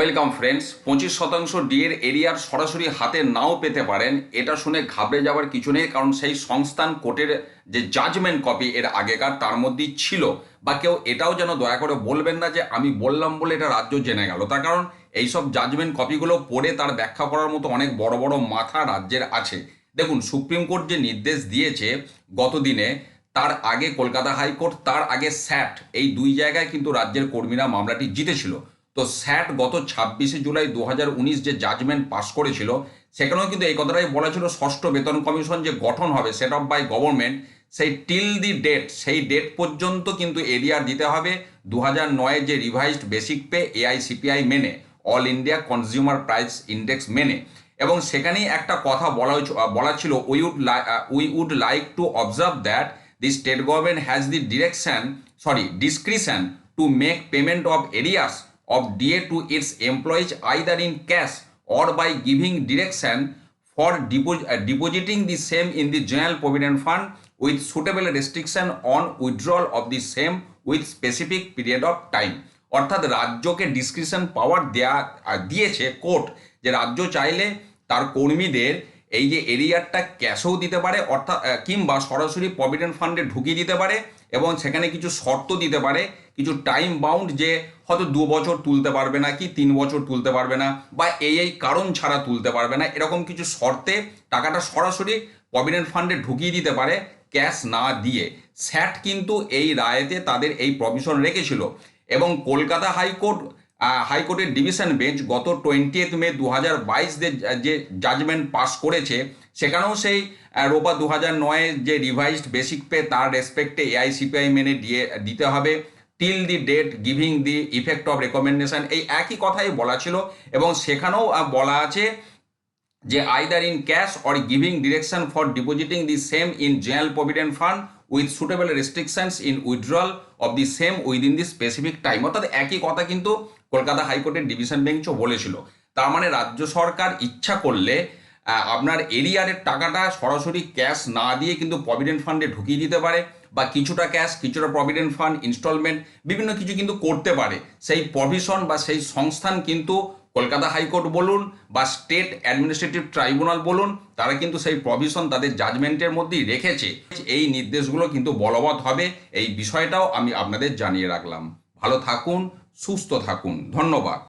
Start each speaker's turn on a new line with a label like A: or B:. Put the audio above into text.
A: Welcome friends পঁচিশ শতাংশ ডিএর এরিয়ার সরাসরি হাতে নাও পেতে পারেন। এটা শুনে ঘাবড়ে যাওয়ার কিছু নেই, কারণ সেই সংস্থান কোর্টের যে জাজমেন্ট কপি এর আগেকার, তার মধ্যেই ছিল। বা কেউ এটাও যেন দয়া করে বলবেন না যে আমি বললাম বলে এটা রাজ্য জেনে গেল। তার কারণ এইসব জাজমেন্ট কপিগুলো পড়ে তার ব্যাখ্যা করার মতো অনেক বড় বড় মাথা রাজ্যের আছে। দেখুন, সুপ্রিম কোর্ট যে নির্দেশ দিয়েছে গত দিনে, তার আগে কলকাতা হাইকোর্ট, তার আগে স্যাট, এই দুই জায়গায় কিন্তু রাজ্যের কর্মীরা মামলাটি জিতেছিল। তো স্যাট গত ছাব্বিশে জুলাই দু হাজার উনিশ যে জাজমেন্ট পাস করেছিল, সেখানেও কিন্তু এই কথাটাই বলা ছিল, ষষ্ঠ বেতন কমিশন যে গঠন হবে সেট অফ বাই গভর্নমেন্ট সেই টিল দি ডেট সেই ডেট পর্যন্ত কিন্তু এরিয়ার দিতে হবে। দু হাজার যে রিভাইজড বেসিক পে এআইসিপিআই মেনে all India consumer price index মেনে। এবং সেখানেই একটা কথা বলা বলা ছিল we would we would like to observe that the state government has the direction sorry discretion to make payment of arrears of DA to its employees either in cash or by giving direction for depo- uh, depositing the same in the general provident fund with suitable restriction on withdrawal of the same with specific period of time অর্থাৎ রাজ্যকে description পাওয়ার দেয়া দিয়েছে court যে রাজ্য চাইলে তার কর্মীদের এই যে এরিয়ারটা ক্যাশও দিতে পারে, অর্থাৎ কিংবা সরাসরি প্রভিডেন্ট ফান্ডে ঢুকিয়ে দিতে পারে এবং সেখানে কিছু শর্ত দিতে পারে, কিছু টাইম বাউন্ড যে হয়তো দু বছর তুলতে পারবে না কি, তিন বছর তুলতে পারবে না বা এই এই কারণ ছাড়া তুলতে পারবে না, এরকম কিছু শর্তে টাকাটা সরাসরি প্রভিডেন্ট ফান্ডে ঢুকিয়ে দিতে পারে ক্যাশ না দিয়ে। স্যাট কিন্তু এই রায়েতে তাদের এই প্রভিশন রেখেছিল এবং কলকাতা হাইকোর্ট হাইকোর্টের ডিভিশন বেঞ্চ গত টোয়েন্টি টোয়েন্টিয়েথ মে দু হাজার বাইশ যে জাজমেন্ট পাস করেছে, সেখানেও সেই রোপা দু হাজার নয়ে যে রিভাইজড বেসিক পে তার রেসপেক্টে এআইসিপিআই মেনে দিয়ে, দিতে হবে। Till the date giving the effect of recommendation এই একই কথাই বলা ছিল। এবং সেখানেও বলা আছে যে either in cash or giving direction for depositing the same in general provident fund with suitable restrictions in withdrawal of the same within the specific time অর্থাৎ একই কথা কিন্তু কলকাতা হাইকোর্টের ডিভিশন বেঞ্চও বলেছিল। তার মানে রাজ্য সরকার ইচ্ছা করলে আপনার এরিয়ারের টাকাটা সরাসরি ক্যাশ না দিয়ে কিন্তু প্রভিডেন্ট ফান্ডে ঢুকিয়ে দিতে পারে বা কিছুটা ক্যাশ, কিছুটা প্রভিডেন্ট ফান্ড ইনস্টলমেন্ট বিভিন্ন কিছু কিন্তু করতে পারে। সেই প্রভিশন বা সেই সংস্থান কিন্তু কলকাতা হাইকোর্ট বলুন বা স্টেট অ্যাডমিনিস্ট্রেটিভ ট্রাইব্যুনাল বলুন, তারা কিন্তু সেই প্রভিশন তাদের জাজমেন্টের মধ্যেই রেখেছে। এই নির্দেশগুলো কিন্তু বলবৎ হবে। এই বিষয়টাও আমি আপনাদের জানিয়ে রাখলাম। ভালো থাকুন, সুস্থ থাকুন। ধন্যবাদ।